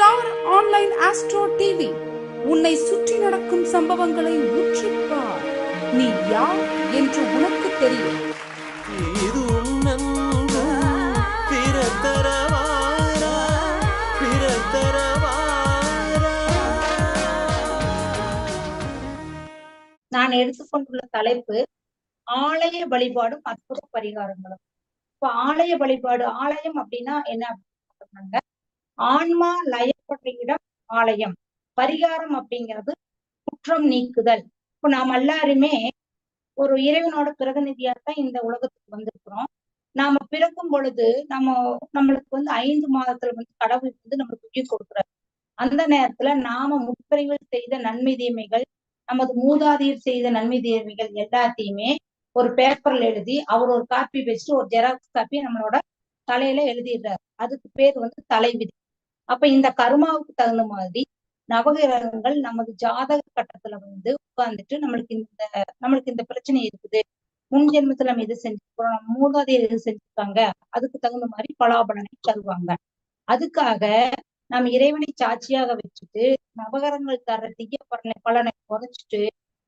Star online astro TV. உன்னை சுற்றி நடக்கும் சம்பவங்களை உற்றுப்பார் நீ யார் என்று உனக்கு தெரியும். இது உன்னன்பு பிறத்தரவாரா பிறத்தரவாரா? நான் எடுத்துக்கொண்டுள்ள தலைப்பு ஆலய வழிபாடும் அற்புத பரிகாரங்களும். இப்ப ஆலய வழிபாடு ஆலயம் அப்படின்னா என்ன அப்படின்னு சொன்னாங்க ஆன்மா லயப்படுற இடம் ஆலயம். பரிகாரம் அப்படிங்கிறது குற்றம் நீக்குதல். இப்ப நாம் எல்லாருமே ஒரு இறைவனோட பிரதிநிதியாகத்தான் இந்த உலகத்துக்கு வந்திருக்கிறோம். நாம பிறக்கும் பொழுது நம்ம நம்மளுக்கு வந்து ஐந்து மாதத்துல வந்து கடவுள் வந்து நம்மளுக்கு உயிர் கொடுக்குறாரு. அந்த நேரத்துல நாம முற்பிரிவில் செய்த நன்மை தீமைகள் நமது மூதாதையர் செய்த நன்மை தீமைகள் எல்லாத்தையுமே ஒரு பேப்பர்ல எழுதி அவர் ஒரு காப்பி வச்சுட்டு ஒரு ஜெராக்ஸ் காப்பி நம்மளோட தலையில எழுதிடுறாரு. அதுக்கு பேர் வந்து தலைவிதி. அப்ப இந்த கருமாவுக்கு தகுந்த மாதிரி நவகிரகங்கள் நமது ஜாதக கட்டத்துல வந்து உட்கார்ந்துட்டு நம்மளுக்கு இந்த நம்மளுக்கு இந்த பிரச்சனை இருக்குது. முன் ஜென்மத்துல நம்ம இது செஞ்சிருக்கிறோம். நம்ம மூதாதையர் இது செஞ்சிருக்காங்க. அதுக்கு தகுந்த மாதிரி பலாபலனை தருவாங்க. அதுக்காக நம்ம இறைவனை சாட்சியாக வச்சுட்டு நவகரங்கள் தர தீய பலனை பலனை குறைச்சிட்டு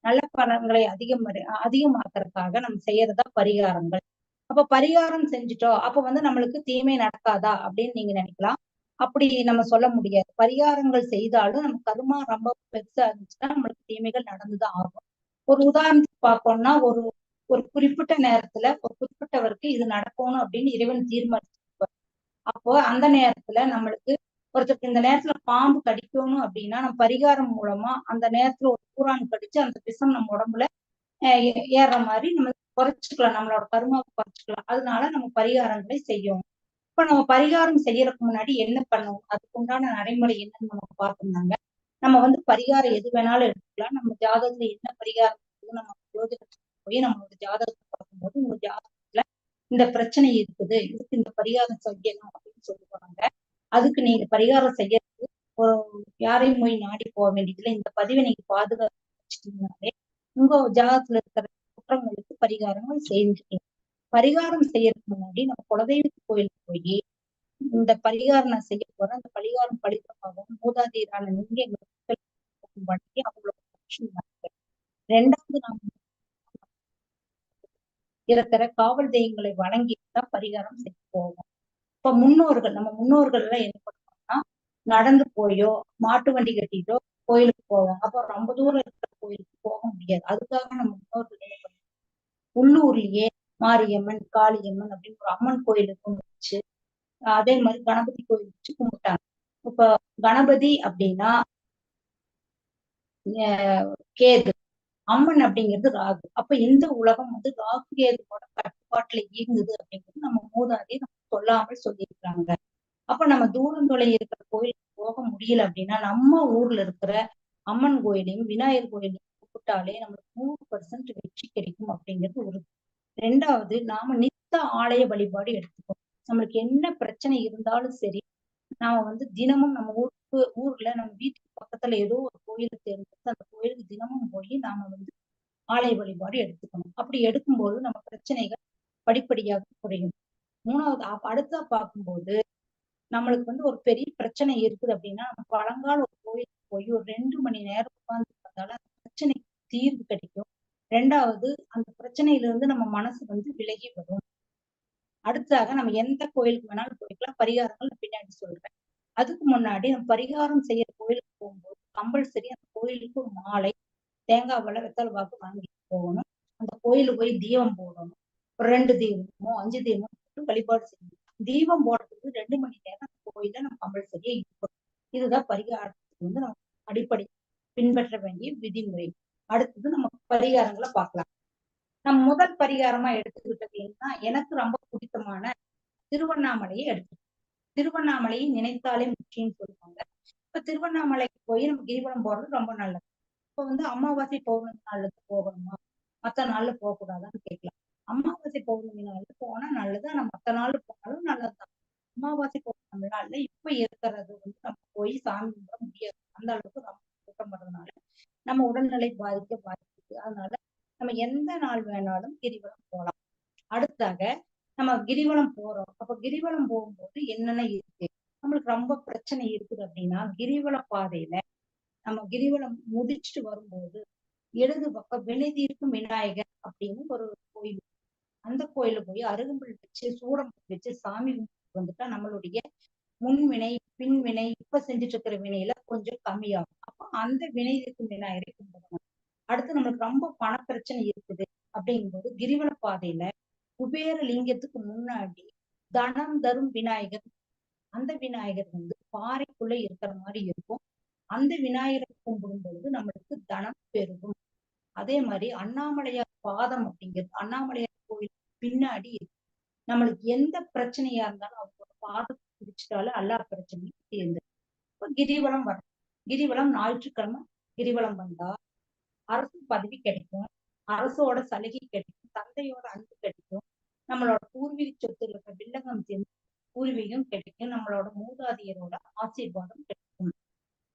நல்ல பலன்களை அதிகம் அதிகமாக்குறதுக்காக நம்ம செய்யறதா பரிகாரங்கள். அப்ப பரிகாரம் செஞ்சுட்டோம். அப்ப வந்து நம்மளுக்கு தீமை நடக்காதா அப்படின்னு நீங்க நினைக்கலாம். அப்படி நம்ம சொல்ல முடியாது. பரிகாரங்கள் செய்தாலும் நம்ம கருமா ரொம்ப பெருசா இருந்துச்சுன்னா நம்மளுக்கு தீமைகள் நடந்துதான் ஆகும். ஒரு உதாரணத்துக்கு பார்க்கணும்னா ஒரு ஒரு குறிப்பிட்ட நேரத்துல ஒரு குறிப்பிட்டவருக்கு இது நடக்கணும் அப்படின்னு இறைவன் தீர்மானிச்சிருப்பார். அப்போ அந்த நேரத்துல நம்மளுக்கு ஒருத்தருக்கு இந்த நேரத்துல பாம்பு கடிக்கணும் அப்படின்னா நம்ம பரிகாரம் மூலமா அந்த நேரத்துல ஒரு பூரான் கடிச்சு அந்த விஷம் நம்ம உடம்புல ஏ- ஏறுற மாதிரி நம்ம குறைச்சிக்கலாம். நம்மளோட கருமாவை குறைச்சிக்கலாம். அதனால நம்ம பரிகாரங்களை செய்யணும். இப்ப நம்ம பரிகாரம் செய்யறதுக்கு முன்னாடி என்ன பண்ணுவோம் அதுக்கு உண்டான நடைமுறை என்னன்னு நம்ம பார்த்தோம்னாங்க நம்ம வந்து பரிகாரம் எது வேணாலும் எடுத்துக்கலாம். நம்ம ஜாதகத்துல என்ன பரிகாரம் நம்ம ஜோதிடத்துக்கு போய் நம்மளோட ஜாதகத்தை பார்க்கும்போது உங்க ஜாதகத்துல இந்த பிரச்சனை இருக்குது. இதுக்கு இந்த பரிகாரம் செய்யணும் அப்படின்னு சொல்லுவாங்க. அதுக்கு நீங்க பரிகாரம் செய்யறதுக்கு ஒரு யாரையும் போய் நாடி போக வேண்டியதுல இந்த பதிவை நீங்க பாதுகாச்சிட்டீங்கனாலே உங்க ஜாதகத்துல இருக்கிற குற்றங்களுக்கு பரிகாரங்கள் செய்துட்டீங்க பரிகாரம் செய்யறதுக்கு முன்னாடி நம்ம குலதெய்வ போய் இந்த பரிகாரம் நான் செய்ய போறேன். அந்த பரிகாரம் பலிதமாகவும் மூதாதையரான நீங்க எங்களுக்கு பண்ணி அவங்களோட ரெண்டாவது நாம் இருக்கிற காவல் தெய்வங்களை வணங்கி தான் பரிகாரம் செய்ய போவோம். இப்ப முன்னோர்கள் நம்ம முன்னோர்கள் எல்லாம் என்ன பண்ணுவாங்கன்னா நடந்து போயோ மாட்டு வண்டி கட்டிட்டோ கோயிலுக்கு போவோம். அப்போ ரொம்ப தூரம் இருக்கிற கோயிலுக்கு போக முடியாது. அதுக்காக நம்ம முன்னோர்கள் என்ன பண்ணுவோம் உள்ளூர்லயே மாரியம்மன் காளியம்மன் அப்படின்னு ஒரு அம்மன் கோயிலுக்கும் வச்சு அதே மாதிரி கணபதி கோயில் வச்சு கும்பிட்டாங்க. இப்ப கணபதி அப்படின்னா அஹ் கேது. அம்மன் அப்படிங்கிறது ராகு. அப்ப இந்த உலகம் வந்து ராகு கேதுவோட கட்டுப்பாட்டுல இயங்குது அப்படிங்கிறது நம்ம மூதாதையை நம்ம சொல்லாமல் சொல்லியிருக்காங்க அப்ப நம்ம தூரம் தொலை இருக்கிற கோயிலுக்கு போக முடியல அப்படின்னா நம்ம ஊர்ல இருக்கிற அம்மன் கோயிலையும் விநாயகர் கோயிலையும் கூப்பிட்டாலே நம்மளுக்கு நூறு பர்சன்ட் வெற்றி கிடைக்கும் அப்படிங்கிறது ஒரு ரெண்டாவது நாம நித்த ஆலய வழிபாடு எடுத்துக்கணும். நம்மளுக்கு என்ன பிரச்சனை இருந்தாலும் சரி நாம வந்து தினமும் நம்ம ஊருக்கு ஊர்ல நம்ம வீட்டுக்கு பக்கத்துல ஏதோ ஒரு கோயிலை தேர்ந்தெடுத்து அந்த கோயிலுக்கு தினமும் போய் நாம வந்து ஆலய வழிபாடு எடுத்துக்கணும். அப்படி எடுக்கும்போது நம்ம பிரச்சனைகள் படிப்படியாக குறையும். மூணாவது அடுத்தா பார்க்கும்போது நம்மளுக்கு வந்து ஒரு பெரிய பிரச்சனை இருக்குது அப்படின்னா நம்ம பழங்கால ஒரு கோயிலுக்கு போய் ஒரு ரெண்டு மணி நேரம் உட்கார்ந்து பார்த்தாலும் அந்த பிரச்சனைக்கு தீர்வு கிடைக்கும். ரெண்டாவது அந்த பிரச்சனையில இருந்து நம்ம மனசு வந்து விலகி வரும். அடுத்ததாக நம்ம எந்த கோயிலுக்கு வேணாலும் போய்க்கலாம். பரிகாரங்கள் நான் பின்னாடி சொல்றேன். அதுக்கு முன்னாடி நம்ம பரிகாரம் செய்யற கோயிலுக்கு போகும்போது கம்பல்சரி அந்த கோயிலுக்கு மாலை தேங்காய் வலை வெத்தல் பாக்கு வாங்கி போகணும். அந்த கோயிலுக்கு போய் தீபம் போடணும். ஒரு ரெண்டு தீபமோ அஞ்சு தீபமோ போட்டு வழிபாடு செய்யணும். தீபம் போடுறதுக்கு ரெண்டு மணி நேரம் அந்த கோயில நம்ம கம்பல்சரியா இருக்கணும். இதுதான் பரிகாரத்துக்கு வந்து நம்ம அடிப்படை பின்பற்ற வேண்டிய விதிமுறை. அடுத்தது நம்ம பரிகாரங்களை பார்க்கலாம். நம்ம முதல் பரிகாரமா எடுத்துக்கிட்டது எனக்கு ரொம்ப பிடித்தமான திருவண்ணாமலையை எடுத்து திருவண்ணாமலையை நினைத்தாலே முக்கியம்னு சொல்லுவாங்க. இப்ப திருவண்ணாமலைக்கு போய் நம்ம கிரிவலம் போறது ரொம்ப நல்லது. இப்ப வந்து அமாவாசை பௌர்ணமி நாள்ல போகணுமா? மத்த நாள்ல போக கூடாதான்னு கேட்கலாம். அமாவாசை பௌர்ணமி நாள்ல போனா நல்லது? ஆனா மத்த நாள் போனாலும் நல்லதுதான். அமாவாசை பௌர்ணமி நாள்ல இப்ப இருக்கிறது வந்து நம்ம போய் சாமி கும்பிட முடியாது. அந்த அளவுக்கு ரொம்ப கூட்டம் வர்றதுனால நம்ம உடல்நிலை பாதிக்க பாதிக்குது அதனால நம்ம எந்த நாள் வேணாலும் கிரிவலம் போகலாம். அடுத்தாக நம்ம கிரிவலம் போறோம். அப்ப கிரிவலம் போகும்போது என்னென்ன இருக்கு? நம்மளுக்கு ரொம்ப பிரச்சனை இருக்குது அப்படின்னா கிரிவல பாதையில நம்ம கிரிவலம் முடிச்சுட்டு வரும்போது இடது பக்கம் வினை தீர்க்கும் விநாயகர் அப்படின்னு ஒரு கோயில் அந்த கோயில போய் அருகம்புல் வச்சு சூடம் வச்சு சாமி கும்பிட்டு வந்துட்டா நம்மளுடைய முன்வினை பின்வினை இப்ப செஞ்சுட்டு இருக்கிற வினையில கொஞ்சம் கம்மியாகும். அப்ப அந்த வினை தீர்க்கும் விநாயகரை கும்பிடணும். அடுத்து நம்மளுக்கு ரொம்ப பண பிரச்சனை இருக்குது அப்படிங்கும்போது கிரிவல பாதையில குபேர லிங்கத்துக்கு முன்னாடி தனம் தரும் விநாயகர். அந்த விநாயகர் வந்து பாறைக்குள்ள இருக்கிற மாதிரி இருக்கும். அந்த விநாயகரை கும்பிடும் பொழுது நம்மளுக்கு தனம் பெருகும். அதே மாதிரி அண்ணாமலையார் பாதம் அப்படிங்கிறது அண்ணாமலையார் கோவில் பின்னாடி இருக்கும் நம்மளுக்கு எந்த பிரச்சனையா இருந்தாலும் அவங்களோட பாதத்தை பிடிச்சிட்டாலும் எல்லா பிரச்சனையும் தீர்ந்து இப்ப கிரிவலம் வரும். கிரிவலம் ஞாயிற்றுக்கிழமை கிரிவலம் வந்தா அரசு பதவி கிடைக்கும். அரசோட சலுகை கிடைக்கும். தந்தையோட அன்பு கிடைக்கும். நம்மளோட பூர்வீக சொத்துல இருக்க வில்லகம் சேர்ந்து பூர்வீகம் கிடைக்கும். நம்மளோட மூதாதையரோட ஆசீர்வாதம் கிடைக்கும்.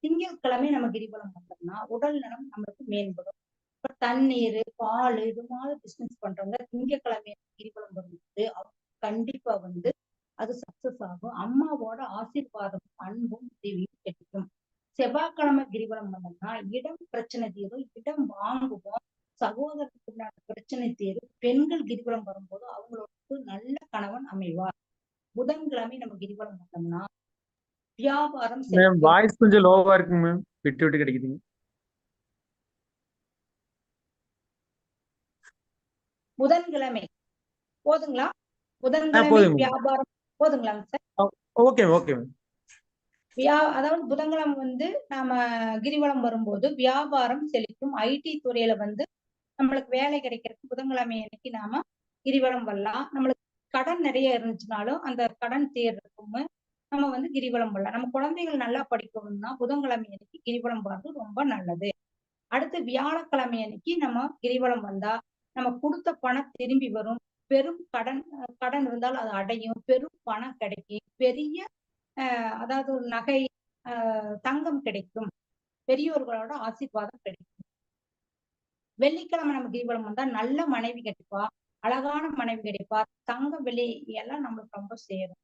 திங்கட்கிழமை நம்ம கிரிவலம் பண்ணோம்னா உடல் நலம் நம்மளுக்கு மேம்படும். இப்ப தண்ணீர் பால் இது மாதிரி பிசினஸ் பண்றவங்க திங்கட்கிழமை கிரிவலம் பண்ணும்போது அவங்க கண்டிப்பா வந்து அது சக்சஸ் ஆகும். அம்மாவோட ஆசீர்வாதம் அன்பும் உதவியும் கிடைக்கும். செவ்வாய்க்கிழமை கிரிவலம் பண்ணோம்னா இடம் பிரச்சனை தீரும். இடம் வாங்குவோம். சகோதரத்துக்குண்டான பிரச்சனை தீரும் பெண்கள் கிரிவலம் வரும்போது அவங்களுக்கு நல்ல கணவன் அமைவார். புதன்கிழமை நம்ம கிரிவலம் பண்ணோம்னா வியாபாரம். வாய்ஸ் கொஞ்சம் லோவா இருக்குங்க மேம் விட்டு விட்டு கிடைக்குதுங்க. புதன்கிழமை. போதுங்களா? புதன்கிழமை. வியாபாரம் போதுங்களாங்க சார் ஓகே ஓகே வியா அதாவது புதன்கிழமை வந்து நாம கிரிவலம் வரும்போது வியாபாரம் செழிக்கும். ஐடி துறையில வந்து நம்மளுக்கு வேலை கிடைக்கிறதுக்கு புதன்கிழமை அன்னைக்கு நாம கிரிவலம் வரலாம். நம்மளுக்கு கடன் நிறைய இருந்துச்சுனாலும் அந்த கடன் தீர்றதுக்கும் நம்ம வந்து கிரிவலம் வரலாம். நம்ம குழந்தைகள் நல்லா படிக்கணும்னா புதன்கிழமை அன்னைக்கு கிரிவலம் வர்றது ரொம்ப நல்லது. அடுத்து வியாழக்கிழமை அன்னைக்கு நம்ம கிரிவலம் வந்தா நம்ம கொடுத்த பணம் திரும்பி வரும். பெரும் கடன் கடன் இருந்தாலும் அது அடையும். பெரும் பணம் கிடைக்கும். பெரிய அதாவது ஒரு நகை தங்கம் கிடைக்கும். பெரியோர்களோட ஆசீர்வாதம் கிடைக்கும். வெள்ளிக்கிழமை நம்ம கிரிவலம் வந்தா நல்ல மனைவி கிடைப்பா அழகான மனைவி கிடைப்பா தங்க வெள்ளி எல்லாம் நம்மளுக்கு ரொம்ப சேரும்.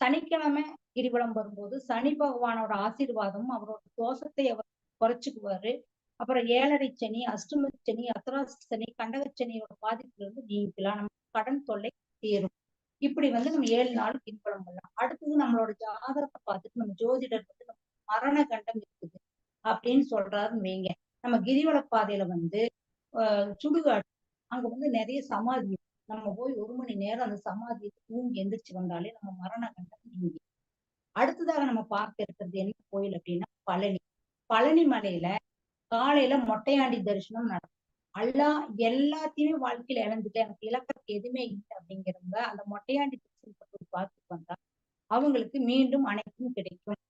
சனிக்கிழமை கிரிவலம் வரும்போது சனி பகவானோட ஆசீர்வாதம் அவரோட தோஷத்தை அவர் குறைச்சுக்குவாரு. அப்புறம் ஏழரை சனி அஷ்டம சனி அத்தராசி சனி கண்டக சனியோட பாதிப்புல இருந்து நீங்கலாம். நம்ம கடன் தொல்லை தீரும் இப்படி வந்து நம்ம ஏழு நாள் கிரிவலம் பண்ணலாம். அடுத்தது நம்மளோட ஜாதகத்தை பார்த்துட்டு நம்ம ஜோதிடர் வந்து நம்ம மரண கண்டம் இருக்குது அப்படின்னு சொல்றாருன்னு வைங்க நம்ம கிரிவல பாதையில வந்து சுடுகாடு. அங்க வந்து நிறைய சமாதி நம்ம போய் ஒரு மணி நேரம் அந்த சமாதியை தூங்கி எந்திரிச்சு வந்தாலே நம்ம மரண கண்டம் நீங்கி. அடுத்ததாக நம்ம பார்க்க இருக்கிறது என்ன கோயில் அப்படின்னா பழனி. பழனி மலையில காலையில மொட்டையாண்டி தரிசனம் நடக்கும். அல்லா எல்லாத்தையுமே வாழ்க்கையில இழந்துட்டு எனக்கு இழக்கிறதுக்கு எதுவுமே இல்லை அப்படிங்கிறவங்க அந்த மொட்டையாண்டி தரிசனத்தை பார்த்துட்டு வந்தா அவங்களுக்கு மீண்டும் அனைத்தும் கிடைக்கும்.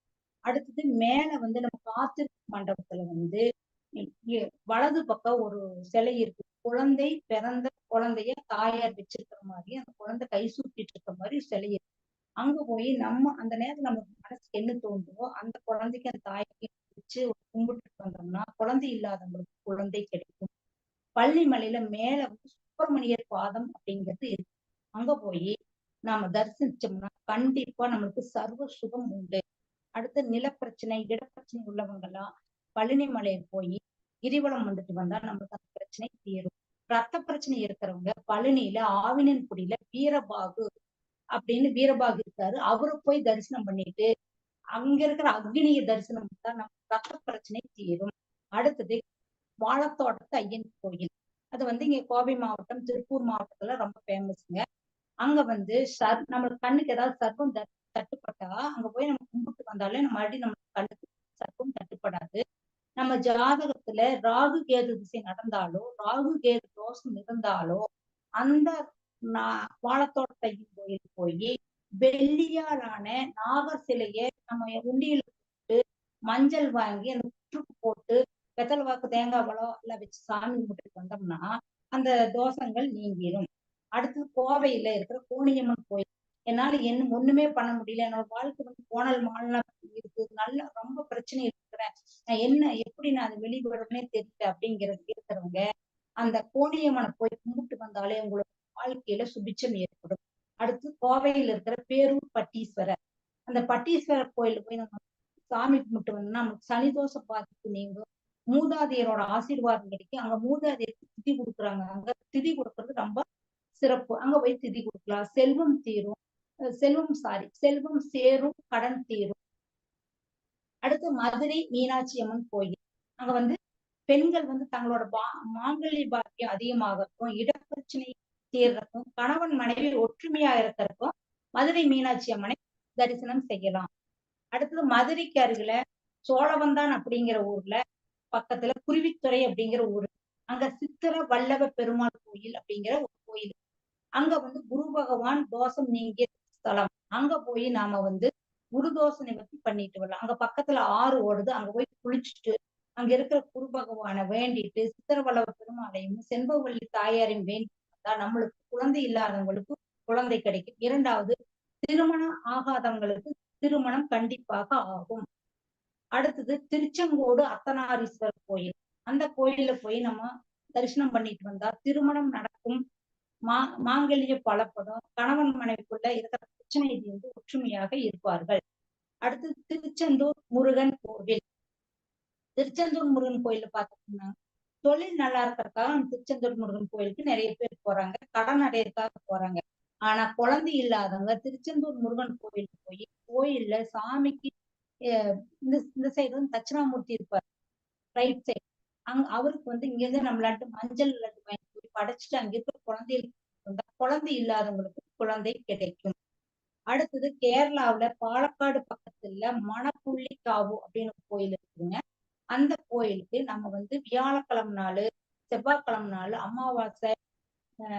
அடுத்தது மேல வந்து நம்ம காத்திருப்பு மண்டபத்துல வந்து வலது பக்கம் ஒரு சிலை இருக்கு. குழந்தை பிறந்த குழந்தைய தாயார் வச்சிருக்கிற மாதிரி அந்த குழந்தை கை சூட்டிட்டு இருக்க மாதிரி சிலை இருக்கு. அங்க போய் நம்ம அந்த நேரத்துல நமக்கு மனசு என்ன தோணுதோ அந்த குழந்தைக்கு அந்த தாய்க்கு வச்சு கும்பிட்டு வந்தோம்னா குழந்தை இல்லாதவங்களுக்கு குழந்தை கிடைக்கும். பள்ளி மலையில மேல வந்து சுப்பிரமணியர் பாதம் அப்படிங்கிறது இருக்கு. அங்க போய் நாம தரிசிச்சோம்னா கண்டிப்பா நம்மளுக்கு சர்வ சுகம் உண்டு. அடுத்து நிலப்பிரச்சனை இடப்பிரச்சனை உள்ளவங்க பழனிமலை போய் கிரிவலம் வந்துட்டு வந்தா நம்மளுக்கு அந்த பிரச்சனை தீரும். ரத்த பிரச்சனை இருக்கிறவங்க பழனியில ஆவினன் குடியில வீரபாகு அப்படின்னு வீரபாகு இருக்காரு. அவரை போய் தரிசனம் பண்ணிட்டு அங்க இருக்கிற அக்னிய தரிசனம் பண்ணா நம்ம ரத்த பிரச்சனை தீரும். அடுத்தது வாழத்தோட்டத்து ஐயன் கோயில். அது வந்து இங்க கோவை மாவட்டம் திருப்பூர் மாவட்டத்துல ரொம்ப ஃபேமஸ்ங்க அங்க வந்து சர் நம்மளுக்கு கண்ணுக்கு ஏதாவது சர்க்கம் தட்டுப்பட்டா அங்க போய் நம்ம கும்பிட்டு வந்தாலே நம்ம மறுபடியும் நம்ம கண்ணுக்கு சர்ப்பம் தட்டுப்படாது. நம்ம ஜாதகத்துல ராகு கேது திசை நடந்தாலோ ராகு கேது தோஷம் இருந்தாலோ அந்த நா- வாழத்தோட்ட ஐயன் கோயில் போய் வெள்ளியாலான நாகர் சிலையை நம்ம உண்டியில போட்டு மஞ்சள் வாங்கி அந்த முற்றுக்கு போட்டு வெத்தல் வாக்கு தேங்காய் பழம் எல்லாம் வச்சு சாமி கும்பிட்டு வந்தோம்னா அந்த தோஷங்கள் நீங்கிடும் அடுத்து கோவையில இருக்கிற கோணியம்மன் கோயில் என்னால என்ன ஒண்ணுமே பண்ண முடியல. என்னோட வாழ்க்கை வந்து கோணல் மாலனா இருக்கு நல்ல ரொம்ப பிரச்சனை இருக்கிறேன். நான் என்ன எப்படி நான் அது வெளிப்படுறேனே தெரியல அப்படிங்கிறது இருக்கிறவங்க அந்த கோணியம்மனை போய் கும்பிட்டு வந்தாலே உங்களோட வாழ்க்கையில சுபிச்சம் ஏற்படும். அடுத்து கோவையில் இருக்கிற பேரூர் பட்டீஸ்வரர். அந்த பட்டீஸ்வரர் கோயிலுக்கு போய் நம்ம சாமி கும்பிட்டு வந்தோம்னா நமக்கு சனிதோஷ பாதிப்பு நீங்கும். மூதாதையரோட ஆசீர்வாதம் கிடைக்கும். அங்க மூதாதையருக்கு திதி கொடுக்குறாங்க. அங்க திதி கொடுக்கறது ரொம்ப சிறப்பு. அங்க போய் திதி கொடுக்கலாம். செல்வம் தீரும். செல்வம் சாரி செல்வம் சேரும் கடன் தீரும். அடுத்து மதுரை மீனாட்சி அம்மன் கோயில். அங்க வந்து பெண்கள் வந்து தங்களோட பா மாங்கல்ய பாக்கியம் அதிகமாகறதுக்கும் இடப்பிரச்சனை தீர்றதுக்கும் கணவன் மனைவி ஒற்றுமையா இருக்கிறதுக்கும் மதுரை மீனாட்சி அம்மனை தரிசனம் செய்யலாம். அடுத்தது மதுரைக்கு அருகில சோழவந்தான் அப்படிங்கிற ஊர்ல பக்கத்துல குருவித்துறை அப்படிங்கிற ஊர். அங்க சித்திர வல்லவ பெருமாள் கோயில் அப்படிங்கிற ஒரு கோயில். அங்க வந்து குரு பகவான் தோஷம் நீங்கிய ஸ்தலம் அங்க போய் நாம வந்து குருதோஷ நிவர்த்தி பண்ணிட்டு வரலாம். அங்க பக்கத்துல ஆறு ஓடுது. அங்க போய் குளிச்சுட்டு அங்க இருக்கிற குரு பகவானை வேண்டிட்டு சித்திரவல்லவ பெருமாளையும் செண்பவள்ளி தாயாரையும் வேண்டி வந்தா நம்மளுக்கு குழந்தை இல்லாதவங்களுக்கு குழந்தை கிடைக்கும். இரண்டாவது திருமணம் ஆகாதவங்களுக்கு திருமணம் கண்டிப்பாக ஆகும். அடுத்தது திருச்செங்கோடு அத்தனாரீஸ்வரர் கோயில். அந்த கோயில்ல போய் நம்ம தரிசனம் பண்ணிட்டு வந்தா திருமணம் நடக்கும். மா மாங்கல்ய பலப்படும் கணவன் மனைவிக்குள்ள இருக்கிற பிரச்சனை வந்து ஒற்றுமையாக இருப்பார்கள். அடுத்து திருச்செந்தூர் முருகன் கோவில். திருச்செந்தூர் முருகன் கோயில்ல பாத்தோம்னா தொழில் நல்லா இருக்கிறதுக்காக திருச்செந்தூர் முருகன் கோயிலுக்கு நிறைய பேர் போறாங்க. கடன் அடையறதுக்காக போறாங்க. ஆனா குழந்தை இல்லாதவங்க திருச்செந்தூர் முருகன் கோயிலுக்கு போய் கோயில்ல சாமிக்கு அஹ் இந்த இந்த சைடு வந்து தட்சிணாமூர்த்தி இருப்பார். ரைட் சைடு அங்க அவருக்கு வந்து இங்க இருந்து நம்மளாட்டு மஞ்சள் லட்டு வாங்கி படைச்சிட்டு அங்க இருக்கிற குழந்தைகளுக்கு குழந்தை இல்லாதவங்களுக்கு குழந்தை கிடைக்கும். அடுத்தது கேரளாவுல பாலக்காடு பக்கத்துல மணப்புள்ளிக்காவு அப்படின்னு கோயில் இருக்குங்க. அந்த கோயிலுக்கு நம்ம வந்து வியாழக்கிழமை நாள் செவ்வாய்க்கிழமை நாள் அமாவாசை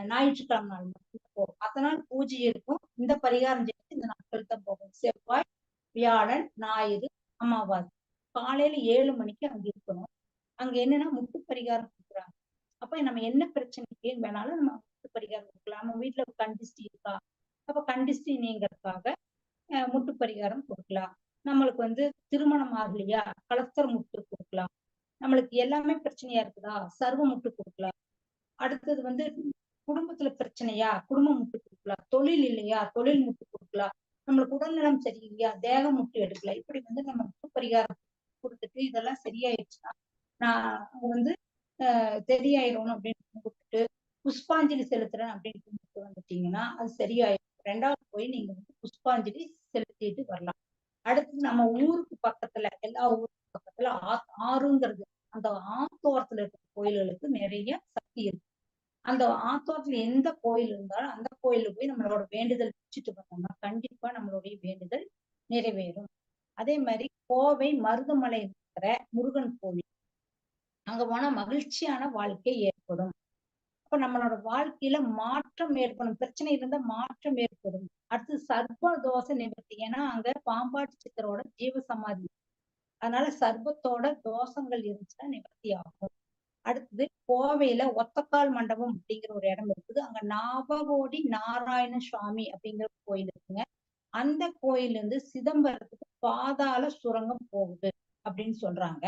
ஞாயிற்றுக்கிழமை நாள் மட்டும் போகும் அதனால் பூஜை இருக்கும். இந்த பரிகாரம் செய்து இந்த நாட்கள் தான் போகும் செவ்வாய் வியாழன் ஞாயிறு அமாவாசை. காலையில ஏழு மணிக்கு அங்க இருக்கணும். அங்க என்னன்னா முட்டு பரிகாரம் அப்ப நம்ம என்ன பிரச்சனைக்கு வேணாலும் நம்ம முட்டு பரிகாரம் கொடுக்கலாம் நம்ம வீட்டுல கண்டிஸ்டி இருக்கா? அப்ப கண்டிஸ்டி நீங்கிறதுக்காக முட்டு பரிகாரம் கொடுக்கலாம். நம்மளுக்கு வந்து திருமணம் ஆகலையா? கலத்தர் முட்டு கொடுக்கலாம். நம்மளுக்கு எல்லாமே பிரச்சனையா இருக்குதா? சர்வ முட்டு கொடுக்கலாம். அடுத்தது வந்து குடும்பத்துல பிரச்சனையா? குடும்ப முட்டு கொடுக்கலாம். தொழில் இல்லையா? தொழில் முட்டு கொடுக்கலாம். நம்மளுக்கு உடல்நலம் சரியில்லையா? தேக முட்டு எடுக்கலாம் இப்படி வந்து நம்ம முட்டு பரிகாரம் கொடுத்துட்டு இதெல்லாம் சரியாயிடுச்சுன்னா நான் வந்து சரியாயிரும் அப்படின்னு கும்பிட்டு புஷ்பாஞ்சலி செலுத்துறேன் அப்படின்னு கும்பிட்டு வந்துட்டீங்கன்னா அது சரியாயிடும் ரெண்டாவது போய் நீங்க வந்து புஷ்பாஞ்சலி செலுத்திட்டு வரலாம். அடுத்து நம்ம ஊருக்கு பக்கத்துல எல்லா ஊருக்கு பக்கத்துல ஆ ஆறுங்கிறது அந்த ஆத்தோரத்துல இருக்கிற கோயில்களுக்கு நிறைய சக்தி இருக்கு. அந்த ஆத்தோரத்துல எந்த கோயில் இருந்தாலும் அந்த கோயிலுக்கு போய் நம்மளோட வேண்டுதல் வச்சுட்டு வந்தோம்னா கண்டிப்பா நம்மளுடைய வேண்டுதல் நிறைவேறும். அதே மாதிரி கோவை மருதமலை இருக்கிற முருகன் கோவில் அங்க போனா மகிழ்ச்சியான வாழ்க்கை ஏற்படும். அப்ப நம்மளோட வாழ்க்கையில மாற்றம் ஏற்படும். பிரச்சனை இருந்தா மாற்றம் ஏற்படும். அடுத்து சர்ப்ப தோசை நிவர்த்தி. ஏன்னா அங்க பாம்பாட்டி சித்தரோட ஜீவ சமாதி. அதனால சர்பத்தோட தோஷங்கள் இருந்துச்சுன்னா நிவர்த்தி ஆகும். அடுத்தது கோவையில ஒத்தக்கால் மண்டபம் அப்படிங்கிற ஒரு இடம் இருக்குது. அங்க நாபகோடி நாராயண சுவாமி அப்படிங்கிற கோயில் இருக்குங்க. அந்த கோயில் இருந்து சிதம்பரத்துக்கு பாதாள சுரங்கம் போகுது அப்படின்னு சொல்றாங்க.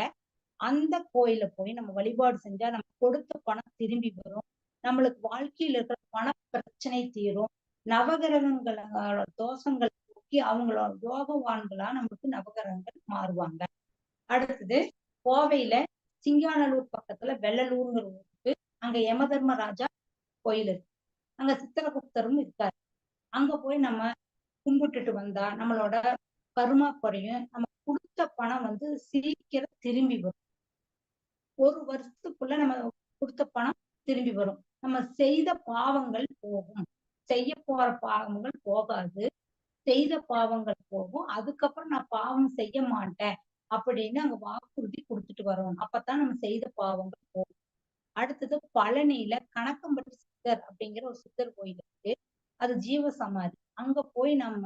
அந்த கோயில போய் நம்ம வழிபாடு செஞ்சா நம்ம கொடுத்த பணம் திரும்பி வரும். நம்மளுக்கு வாழ்க்கையில இருக்கிற பண பிரச்சனை தீரும். நவகிரகங்களோட தோஷங்கள் போக்கி அவங்களோட யோகவான்களா நமக்கு நவகிரகங்கள் மாறுவாங்க. அடுத்தது கோவையில சிங்கானலூர் பக்கத்துல வெள்ளலூர்ங்கிற ஊருக்கு அங்க யமதர்மராஜா கோயில் இருக்கு. அங்க சித்திரகுப்தரும் இருக்காரு. அங்க போய் நம்ம கும்பிட்டுட்டு வந்தா நம்மளோட கருமா குறையும். நம்ம கொடுத்த பணம் வந்து சீக்கிரம் திரும்பி வரும். ஒரு வருஷத்துக்குள்ள நம்ம கொடுத்த பணம் திரும்பி வரும். நம்ம செய்த பாவங்கள் போகும். செய்ய போற பாவங்கள் போகாது. செய்த பாவங்கள் போகும். அதுக்கப்புறம் நான் பாவம் செய்ய மாட்டேன் அப்படின்னு அங்க வாக்குறுதி கொடுத்துட்டு வரோம். அப்பதான் நம்ம செய்த பாவங்கள் போகும். அடுத்தது பழனியில கணக்கம்பட்டி சித்தர் அப்படிங்கிற ஒரு சித்தர் கோயில் இருக்கு அது ஜீவ சமாதி அங்க போய் நம்ம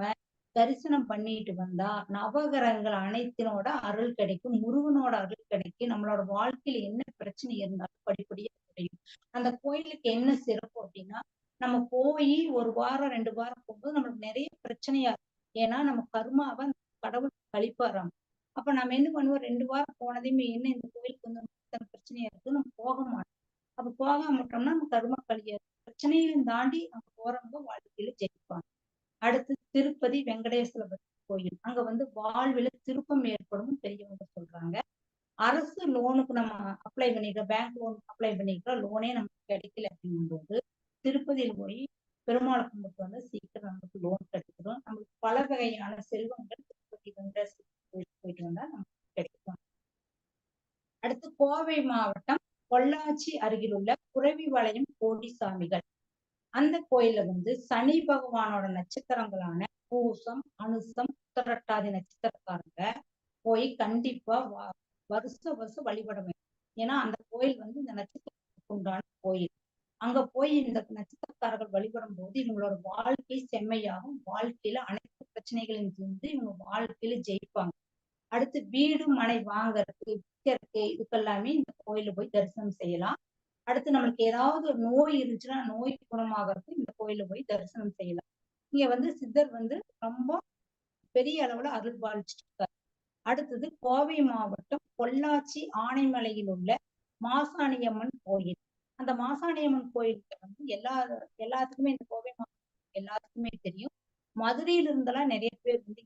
தரிசனம் பண்ணிட்டு வந்தா நவகரங்கள் அனைத்தினோட அருள் கிடைக்கும். முருகனோட அருள் கிடைக்கும். நம்மளோட வாழ்க்கையில என்ன பிரச்சனை இருந்தாலும் படிப்படியா குறையும் அந்த கோயிலுக்கு என்ன சிறப்பு அப்படின்னா நம்ம போய் ஒரு வாரம் ரெண்டு வாரம் போகும்போது நம்மளுக்கு நிறைய பிரச்சனையா இருக்கும். ஏன்னா நம்ம கர்மாவை கடவுள் கழிப்பாராம் அப்ப நம்ம என்ன பண்ணுவோம்? ரெண்டு வாரம் போனதையுமே என்ன இந்த கோயிலுக்கு வந்து பிரச்சனையா இருக்கு நம்ம போக மாட்டோம். அப்ப போகாம மாட்டோம்னா நம்ம கர்மா கழியாது பிரச்சனையையும் தாண்டி அங்க போறவங்க வாழ்க்கையில ஜெயிப்பாங்க. அடுத்து திருப்பதி வெங்கடேஸ்வரபதி கோயில். அங்க வந்து வாழ்வில திருப்பம் ஏற்படும் பெரியவங்க சொல்றாங்க. அரசு லோனுக்கு நம்ம அப்ளை பண்ணிக்கிறோம் பேங்க் லோன் அப்ளை பண்ணிக்கிறோம் லோனே நமக்கு கிடைக்கல அப்படிங்கும்போது திருப்பதியில் போய் பெருமாள் கும்பிட்டு வந்து சீக்கிரம் நமக்கு லோன் கிடைக்கிறோம் நமக்கு பல வகையான செல்வங்கள் திருப்பதி வெங்கடேஸ்வரர் கோயிலுக்கு போயிட்டு வந்தா நமக்கு கிடைக்கும். அடுத்து கோவை மாவட்டம் பொள்ளாச்சி அருகில் உள்ள குறவி வளையம் கோடிசாமிகள். அந்த கோயில்ல வந்து சனி பகவானோட நட்சத்திரங்களான பூசம் அனுசம் உத்தரட்டாதி நட்சத்திரக்காரங்க போய் கண்டிப்பா வருஷ வருஷம் வழிபட வேண்டும். ஏன்னா அந்த கோயில் வந்து இந்த நட்சத்திரத்துக்கு உண்டான கோயில். அங்க போய் இந்த நட்சத்திரக்காரர்கள் வழிபடும் போது இவங்களோட வாழ்க்கை செம்மையாகும். வாழ்க்கையில அனைத்து பிரச்சனைகளையும் தீர்ந்து இவங்க வாழ்க்கையில ஜெயிப்பாங்க. அடுத்து வீடு மனை வாங்கறதுக்கு விற்கிறதுக்கு இதுக்கெல்லாமே இந்த கோயில போய் தரிசனம் செய்யலாம். அடுத்து நம்மளுக்கு ஏதாவது ஒரு நோய் இருந்துச்சுன்னா நோய் குணமாகறதுக்கு இந்த கோயில போய் தரிசனம் செய்யலாம். இங்க வந்து சித்தர் வந்து ரொம்ப பெரிய அளவுல அருள் பாலிச்சுட்டு இருக்காரு அடுத்தது கோவை மாவட்டம் பொள்ளாச்சி ஆனைமலையில் உள்ள மாசாணியம்மன் கோயில். அந்த மாசாணியம்மன் கோயிலுக்கு வந்து எல்லா எல்லாத்துக்குமே இந்த கோவை மாவட்டம் எல்லாத்துக்குமே தெரியும். மதுரையில இருந்தெல்லாம் நிறைய பேர் வந்து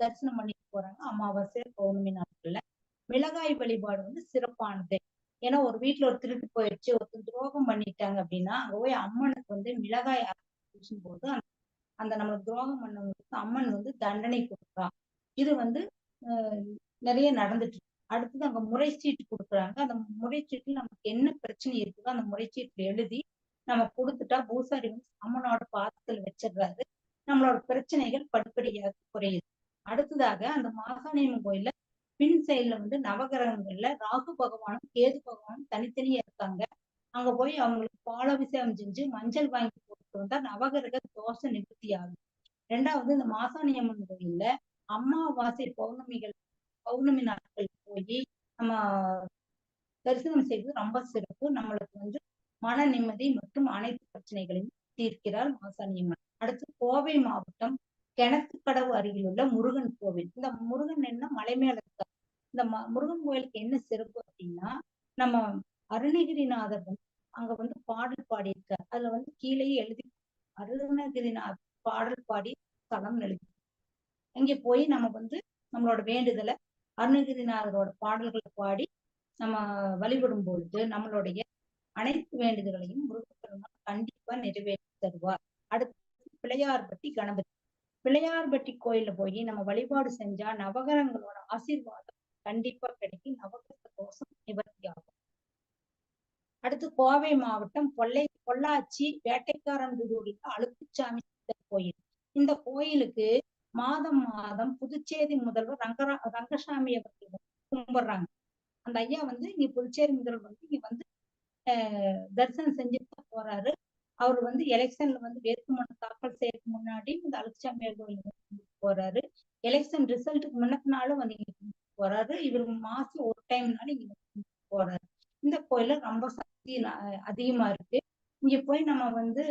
தரிசனம் பண்ணிட்டு போறாங்க. அமாவாசை பௌர்ணமி நாட்கள்ல. மிளகாய் வழிபாடு வந்து சிறப்பானது. ஏன்னா ஒரு வீட்டுல ஒரு திருட்டு போயிடுச்சு ஒருத்தர் துரோகம் பண்ணிட்டாங்க அப்படின்னா அங்க போய் அம்மனுக்கு வந்து மிளகாய் பூசும் போது அந்த- அந்த துரோகம் பண்ணவங்களுக்கு அம்மன் வந்து தண்டனை கொடுக்குறா இது வந்து நிறைய நடந்துட்டு இருக்கு. அடுத்தது அங்க முறைச்சீட்டு கொடுக்குறாங்க. அந்த முறைச்சீட்டுல நமக்கு என்ன பிரச்சனை இருக்குதோ அந்த முறைச்சீட்டுல எழுதி நம்ம கொடுத்துட்டா பூசாரி வந்து அம்மனோட பாத்திரத்தில் வச்சிடுறாரு. நம்மளோட பிரச்சனைகள் படிப்படியாக குறையுது. அடுத்ததாக அந்த மாசாணியம்மன் கோயில்ல பின் சைட்ல வந்து நவகிரகங்கள்ல ராகு பகவானும் கேது பகவானும் தனித்தனியா இருக்காங்க. அங்க போய் அவங்களுக்கு பாலாபிஷேகம் செஞ்சு மஞ்சள் வாங்கி போட்டு வந்தா நவகிரக தோஷ நிவர்த்தி ஆகும். ரெண்டாவது இந்த மாசாணியம்மன் கோயில்ல அம்மாவாசை பௌர்ணமிகள் பௌர்ணமி நாட்கள் போய் நம்ம தரிசனம் செய்வது ரொம்ப சிறப்பு. நம்மளுக்கு வந்து மன நிம்மதி மற்றும் அனைத்து பிரச்சனைகளையும் தீர்க்கிறார் மாசாணியம்மன் அடுத்து கோவை மாவட்டம் கிணத்துக்கடவு அருகில் உள்ள முருகன் கோவில். இந்த முருகன் என்ன மலை மேல இருக்கார்? இந்த முருகன் கோயிலுக்கு என்ன சிறப்பு அப்படின்னா நம்ம அருணகிரிநாதர் வந்து அங்க வந்து பாடல் பாடியிருக்கார். அதுல வந்து கீழே எழுதி அருணகிரிநாதர் பாடல் பாடி தலம் எழுதி. இங்க போய் நம்ம வந்து நம்மளோட வேண்டுதலை அருணகிரிநாதரோட பாடல்களை பாடி நம்ம வழிபடும் பொழுது நம்மளுடைய அனைத்து வேண்டுதல்களையும் முருகப்பெருமான் கண்டிப்பா நிறைவேற்றி தருவார். அடுத்து பிள்ளையார்பட்டி கணபதி. பிள்ளையார்பட்டி கோயில்ல போய் நம்ம வழிபாடு செஞ்சா நவகரங்களோட ஆசீர்வாதம் கண்டிப்பா கிடைக்கும். நவகிரக தோஷம் நிவர்த்தி ஆகும் அடுத்து கோவை மாவட்டம் பொல்லை பொள்ளாச்சி வேட்டைக்காரன் புதூரில் அழுக்குச்சாமி சித்தர் கோயில். இந்த கோயிலுக்கு மாதம் மாதம் புதுச்சேரி முதல்வர் ரங்கரா ரங்கசாமி அவர்கள் கும்பிடுறாங்க. அந்த ஐயா வந்து இங்க புதுச்சேரி முதல்வர் வந்து இங்க வந்து தரிசனம் செஞ்சுட்டு தான் போறாரு. அவர் வந்து எலெக்ஷன்ல வந்து வேட்புமனு தாக்கல் செய்யறதுக்கு முன்னாடி இந்த அழுச்சாமியார் கோயில் போறாரு. எலெக்ஷன் ரிசல்ட்டுக்கு முன்னத்தினாலும் வந்து இங்க போறாரு. இவர் மாசம் ஒரு டைம்னாலும் இங்க போறாரு. இந்த கோயில்ல ரொம்ப சக்தி அதிகமா இருக்கு. இங்க போய் நம்ம வந்து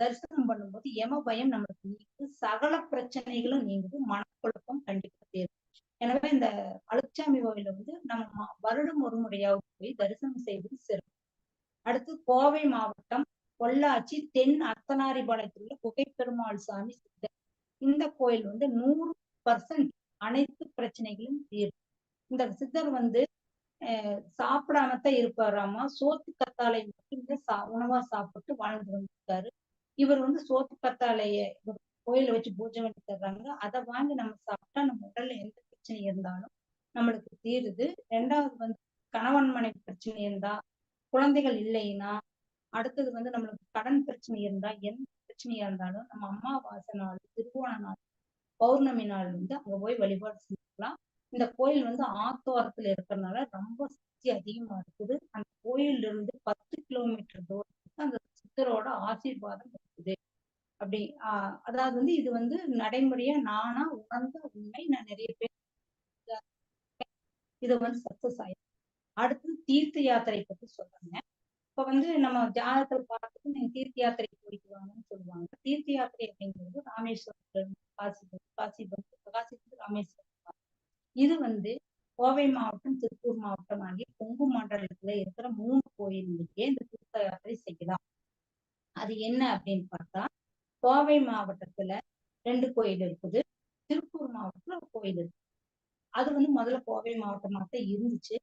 தரிசனம் பண்ணும்போது யம பயம் நம்மளுக்கு நீங்க சகல பிரச்சனைகளும் நீங்குது. மனக்குழப்பம் கண்டிப்பா தேவை எனவே இந்த அழுச்சாமி கோயில வந்து நம்ம வருடம் ஒரு முறையாவது போய் தரிசனம் செய்வது சிறப்பு. அடுத்து கோவை மாவட்டம் பொள்ளாச்சி தென் அர்த்தநாரிபாளையத்தில் உள்ள குகை பெருமாள் சாமி சித்தர். இந்த கோயில் வந்து நூறு பர்சன்ட் அனைத்து பிரச்சனைகளும் தீரும். இந்த சித்தர் வந்து அஹ் சாப்பிடாமத்தான் இருப்பாராமா சோத்து கத்தாழை மட்டும் சா உணவா சாப்பிட்டு வாழ்ந்து வந்திருக்காரு. இவர் வந்து சோத்து கத்தாழைய கோயில வச்சு பூஜை பண்ணி தர்றாங்க. அதை வாங்கி நம்ம சாப்பிட்டா நம்ம உடல்ல எந்த பிரச்சனை இருந்தாலும் நம்மளுக்கு தீருது. ரெண்டாவது வந்து கணவன் மனைவி பிரச்சனை இருந்தா குழந்தைகள் இல்லைன்னா அடுத்தது வந்து நம்மளுக்கு கடன் பிரச்சனை இருந்தா எந்த பிரச்சனையா இருந்தாலும் நம்ம அம்மாவாசை நாள் திருவோண நாள் பௌர்ணமி நாள் வந்து அங்க போய் வழிபாடு செஞ்சுக்கலாம். இந்த கோயில் வந்து ஆத்தோரத்துல இருக்கிறதுனால ரொம்ப சக்தி அதிகமா இருக்குது. அந்த கோயில்ல இருந்து பத்து கிலோமீட்டர் தூரத்துக்கு அந்த சித்தரோட ஆசீர்வாதம் இருக்குது. அப்படி ஆஹ் அதாவது வந்து இது வந்து நடைமுறையா நானா உணர்ந்த உண்மை. நான் நிறைய பேர் இதை வந்து சக்சஸ் ஆயிருக்கு அடுத்து தீர்த்த யாத்திரை பத்தி சொல்றாங்க. இப்ப வந்து நம்ம ஜாதகத்துல பார்த்துட்டு நீங்க தீர்த்த யாத்திரை போயிட்டு வாங்கன்னு சொல்லுவாங்க. தீர்த்த யாத்திரை அப்படிங்கிறது ராமேஸ்வரம் காசிபுரம் காசிபுரம் காசிபுரம் ராமேஸ்வரம் இது வந்து கோவை மாவட்டம் திருப்பூர் மாவட்டம் ஆகிய கொங்கு மண்டலத்துல இருக்கிற மூணு கோயிலுக்கே இந்த தீர்த்த யாத்திரை செய்யலாம். அது என்ன அப்படின்னு பார்த்தா கோவை மாவட்டத்துல ரெண்டு கோயில் இருக்குது திருப்பூர் மாவட்டத்துல ஒரு கோயில் இருக்கு. அது வந்து முதல்ல கோவை மாவட்டமாக தான் இருந்துச்சு.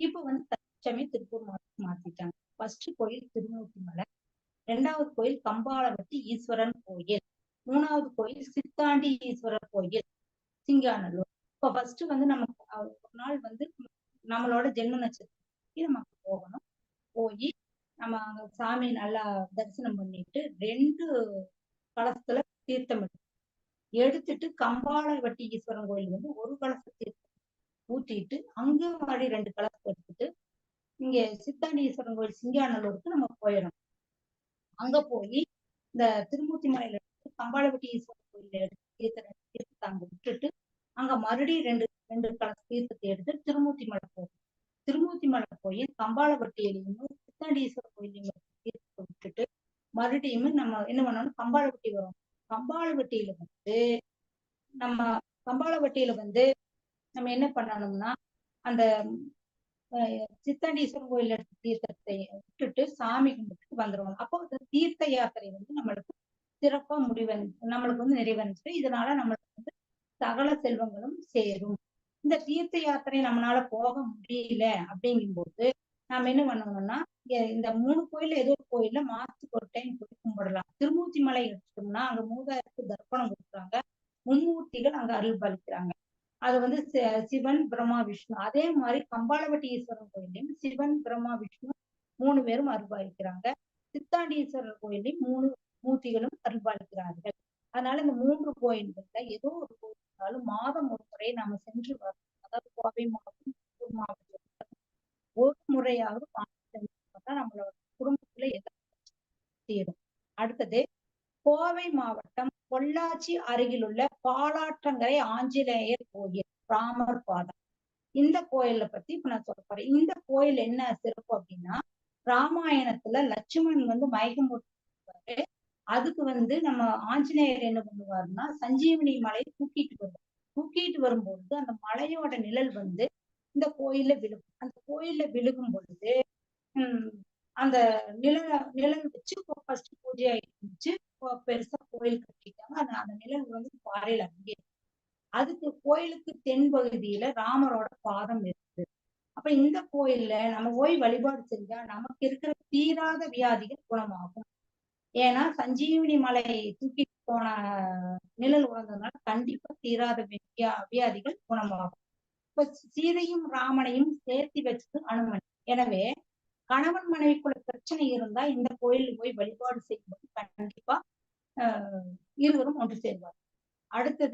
இப்ப வந்து தற்சமயம் திருப்பூர் மாவட்டம் மாத்திட்டாங்க. ஃபர்ஸ்ட் கோயில் திருமூர்த்தி மலை ரெண்டாவது கோயில் கம்பாளவட்டி ஈஸ்வரன் கோயில். மூணாவது கோயில் சித்தாண்டி ஈஸ்வரர் கோயில் சிங்கானல்லூர் இப்போ ஃபர்ஸ்ட் வந்து நமக்கு ஒரு நாள் வந்து நம்மளோட ஜென்ம நட்சத்திரத்துக்கு நம்ம போகணும். போய் நம்ம அங்க சாமி நல்லா தரிசனம் பண்ணிட்டு ரெண்டு கலசத்துல தீர்த்தம் எடுக்கணும் எடுத்துட்டு கம்பாளவட்டி ஈஸ்வரன் கோயில் வந்து ஒரு கலச தீர்த்தம் ஊற்றிட்டு அங்கே மாதிரி ரெண்டு கலசம் எடுத்துட்டு இங்க சித்தாண்டி ஈஸ்வரன் கோயில் சிங்கானல்லூருக்கு நம்ம போயிடணும். அங்க போய் இந்த திருமூர்த்தி மலையில கம்பாளவட்டி ஈஸ்வரன் கோயில எடுத்து தீர்த்த தீர்த்தத்தை அங்க விட்டுட்டு அங்க மறுபடியும் ரெண்டு ரெண்டு கலச தீர்த்தத்தை எடுத்து திருமூர்த்தி மலை போகும் திருமூர்த்தி மலை போய் கம்பாளவட்டியிலையும் சித்தாண்டீஸ்வரர் கோயிலையும் தீர்த்தத்தை விட்டுட்டு மறுபடியும் நம்ம என்ன பண்ணணும்? கம்பாளவட்டி வரும். கம்பாளவட்டியில வந்து நம்ம கம்பாளவட்டியில வந்து நம்ம என்ன பண்ணணும்னா அந்த சித்தாண்டீஸ்வரன் கோயில் எடுத்த தீர்த்தத்தை விட்டுட்டு சாமி கும்பிட்டு வந்துடுவோம் அப்போ வந்து தீர்த்த யாத்திரை வந்து நம்மளுக்கு சிறப்பா முடிவன் நம்மளுக்கு வந்து நிறைவடைஞ்சு இதனால நம்மளுக்கு வந்து சகல செல்வங்களும் சேரும். இந்த தீர்த்த யாத்திரை நம்மளால போக முடியல அப்படிங்கும்போது நாம என்ன பண்ணணும்னா இந்த மூணு கோயில்ல ஏதோ ஒரு கோயில்ல மாசத்துக்கு ஒரு டைம் போய் கும்பிடலாம். திருமூர்த்தி மலை எடுத்துட்டோம்னா அங்க மூதாயிரத்து தர்ப்பணம் கொடுக்குறாங்க. மும்மூர்த்திகள் அங்க அருள் பாலிக்கிறாங்க. அது வந்து சிவன் பிரம்மா விஷ்ணு. அதே மாதிரி கம்பாளவட்டி ஈஸ்வரன் கோயிலையும் சிவன் பிரம்மா விஷ்ணு மூணு பேரும் அருள்பாலிக்கிறாங்க சித்தாண்டீஸ்வரர் கோயிலையும் மூணு மூர்த்திகளும் அருள்வாழ்கிறார்கள். அதனால இந்த மூன்று கோயில்கள்ல ஏதோ ஒரு கோயில் இருந்தாலும் மாதம் ஒரு முறை நாம சென்று வரணும். அதாவது கோவை மாவட்டம் மாவட்டம். ஒரு முறையாவது மாதம் நம்மளோட குடும்பத்துல எல்லாம் தீரும் அடுத்தது கோவை மாவட்டம் பொள்ளாச்சி அருகிலுள்ள பாலாற்றங்கரை ஆஞ்சநேயர் கோயில் ராமர் பாதம். இந்த கோயிலை பத்தி இப்ப நான் சொல்ல போறேன். இந்த கோயில் என்ன சிறப்பு அப்படின்னா ராமாயணத்துல லட்சுமணன் வந்து மயக்கம் போட்டு அதுக்கு வந்து நம்ம ஆஞ்சநேயர் என்ன பண்ணுவாருன்னா சஞ்சீவனி மலையை தூக்கிட்டு வருவார். தூக்கிட்டு வரும்பொழுது அந்த மலையோட நிழல் வந்து இந்த கோயில்ல விழுகும் அந்த கோயில்ல விழுகும் பொழுது உம் அந்த நிழல நிழல் வச்சு ஃபர்ஸ்ட் பூஜை ஆயிடுச்சு. பெருசா கோயில் கட்டிட்டாங்க. அந்த அந்த நிழல் வந்து பாறையில அங்கே அதுக்கு கோயிலுக்கு தென் பகுதியில ராமரோட பாதம் இருக்குது அப்ப இந்த கோயில்ல நம்ம போய் வழிபாடு செஞ்சா நமக்கு இருக்கிற தீராத வியாதிகள் குணமாகும். ஏன்னா சஞ்சீவினி மலை தூக்கி போன நிழல் உணர்ந்ததுனால கண்டிப்பா தீராத வியா- வியாதிகள் குணமாகும். இப்ப சீதையும் ராமனையும் சேர்த்து வச்சது அனுமன். எனவே கணவன் மனைவிக்குள்ள பிரச்சனை இருந்தா இந்த கோயிலுக்கு போய் வழிபாடு செய்யும்போது கண்டிப்பா இருவரும் ஒன்று சேர்வார் அடுத்தது